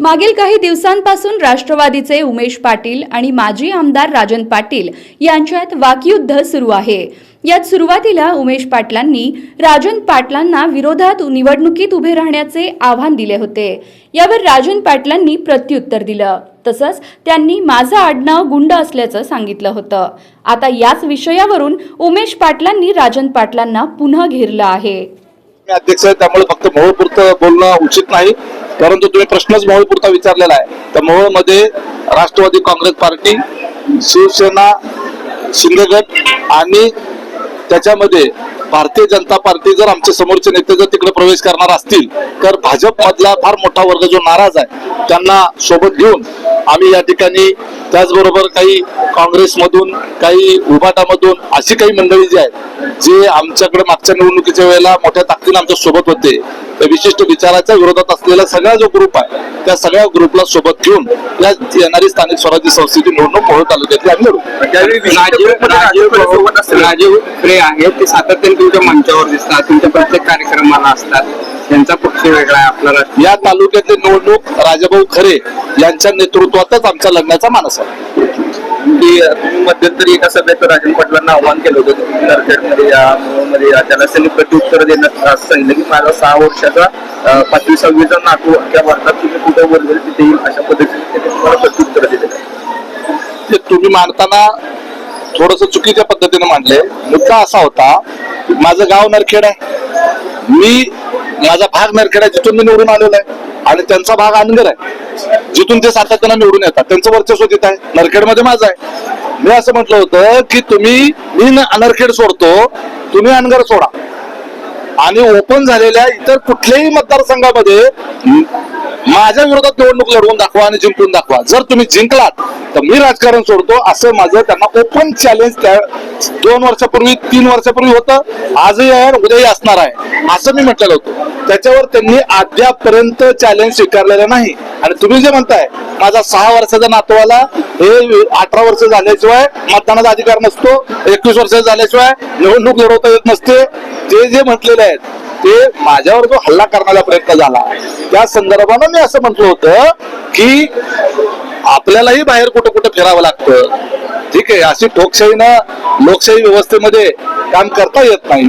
मागील काही दिवसांपासून राष्ट्रवादीचे उमेश पाटील आणि माजी आमदार राजन पाटील यांच्यात वाकयुद्ध सुरू आहे. यात सुरुवातीला उमेश पाटलांनी राजन पाटलांना विरोधात निवडणुकीत उभे राहण्याचे आव्हान दिले होते. यावर राजन पाटलांनी प्रत्युत्तर दिलं. तसंच त्यांनी माझं आडनाव गुंड असल्याचं सांगितलं होतं. आता याच विषयावरून उमेश पाटलांनी राजन पाटलांना पुन्हा घेरलं आहे. अध्यक्ष त्यामुळे फक्त बोलणं उचित नाही. परंतु तुम्ही प्रश्नच मोहोळपुरता विचारलेला आहे. तर मोहोळमध्ये राष्ट्रवादी काँग्रेस पार्टी शिवसेना शिंदे गट आणि त्याच्यामध्ये भारतीय जनता पार्टी जर आमचे समोरचे नेते जर तिकडे प्रवेश करणार असतील तर भाजपमधला फार मोठा वर्ग जो नाराज आहे त्यांना सोबत घेऊन आम्ही या ठिकाणी त्याचबरोबर काही काँग्रेसमधून काही उभाटामधून अशी काही मंडळी जी आहेत जे आमच्याकडे मागच्या निवडणुकीच्या वेळेला मोठ्या ताकदीने आमच्यासोबत होते त्या विशिष्ट विचाराच्या विरोधात असलेला सगळा जो ग्रुप आहे त्या सगळ्या ग्रुपला सोबत घेऊन या येणारी स्थानिक स्वराज्य संस्थेची निवडणूक मोहोळ तालुक्यातली आम्ही लढू. राजीव खरे आहेत ते सातत्याने तुमच्या मंचावर दिसतात तुमच्या प्रत्येक कार्यक्रमाला असतात. त्यांचा पक्ष वेगळा आहे आपला राष्ट्रीय. या तालुक्यातली निवडणूक राजाभाऊ खरे यांच्या नेतृत्वातच आमच्या लग्नाचा मानस आहे. की तुम्ही मध्यंतरी एका सभेत राजन पाटलांना आव्हान केलं होतं की नरखेडमध्ये या मध्ये या त्याला त्यांनी प्रत्युत्तर देण्यात असं सांगितलं की माझा सहा वर्षाचा पाचवी सहावीचा नातू अख्ख्या भारतात तुम्ही कुठं वरवेल तिथे येईल अशा पद्धतीने त्यांनी तुम्हाला प्रत्युत्तर दिलेलं आहे. ते तुम्ही मांडताना थोडस चुकीच्या पद्धतीने मांडले मुद्दा असा होता माझं गाव नरखेड आहे. मी माझा भाग नरखेड आहे जिथून मी निवडून आलेलो आहे. आणि त्यांचा भाग अनगर आहे. जिथून ते सातत्यानं निवडून येतात. त्यांचं वर्चस्व तिथं आहे. नरखेडमध्ये माझं आहे. मी असं म्हटलं होतं की तुम्ही मी नरखेड सोडतो तुम्ही अनगर सोडा. आणि ओपन झालेल्या इतर कुठल्याही मतदारसंघामध्ये माझ्या विरोधात निवडणूक लढवून दाखवा आणि जिंकून दाखवा. जर तुम्ही जिंकलात तर मी राजकारण सोडतो असं माझं त्यांना ओपन चॅलेंज त्या दोन वर्षापूर्वी तीन वर्षापूर्वी होतं. आजही आहे उद्याही असणार आहे. असं मी म्हटलेलं होतं. त्याच्यावर त्यांनी अद्यापर्यंत चॅलेंज स्वीकारलेलं नाही. आणि तुम्ही जे म्हणताय माझा सहा वर्षाचा नातवाला हे अठरा वर्ष झाल्याशिवाय मतदानाचा अधिकार नसतो एकवीस वर्ष झाल्याशिवाय निवडणूक लढवता येत नसते. ते जे म्हटलेले आहेत ते माझ्यावर जो हल्ला करण्याचा प्रयत्न झाला त्या संदर्भानं मी असं म्हटलं होतं की आपल्यालाही बाहेर कुठं कुठं फिरावं लागतं. ठीक आहे अशी ठोकशाहीनं लोकशाही व्यवस्थेमध्ये काम करता येत नाही.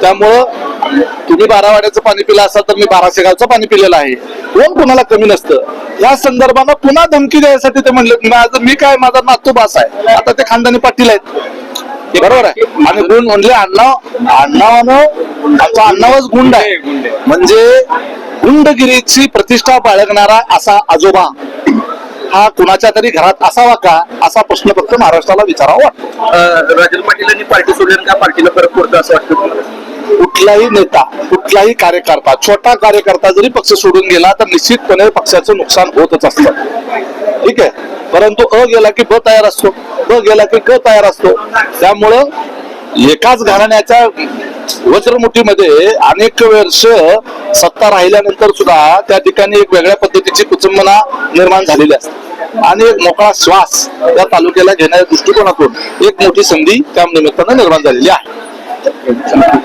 त्यामुळं तुम्ही बारावाड्याचं पाणी पिलं असाल तर मी बाराशे गावचं पाणी पिलेलं आहे. कोण कोणाला कमी नसतं. या संदर्भानं पुन्हा धमकी द्यायसाठी ते म्हणले मी काय माझा नातू बास आहे. आता ते खानदानी पाटील आहेत. बरोबर आहे. आणि गुण म्हणले अण्णा अण्णावानं आमचा अण्णावच गुंड आहे. म्हणजे गुंडगिरीची प्रतिष्ठा बाळगणारा असा आजोबा हा कुणाच्या तरी घरात असावा का असा प्रश्न फक्त महाराष्ट्राला विचारावा वाटतो. राजन पाटील यांनी पार्टी सोडल्याने का पार्टीला फरक पडतो असं वाटतं? कुठलाही नेता कुठलाही कार्यकर्ता छोटा कार्यकर्ता जरी पक्ष सोडून गेला तर निश्चितपणे पक्षाचं नुकसान होतच असतं. ठीक आहे? परंतु अ गेला की ब तयार असतो. ब गेला की क तयार असतो? त्यामुळं एकाच घराण्याच्या वज्रमुठीमध्ये अनेक वर्ष सत्ता राहिल्यानंतर सुद्धा त्या ठिकाणी एक वेगळ्या पद्धतीची कुचंबना निर्माण झालेली असते. आणि एक मोकळा श्वास या तालुक्याला घेण्याच्या दृष्टिकोनातून एक मोठी संधी त्या निमित्तानं निर्माण झालेली आहे.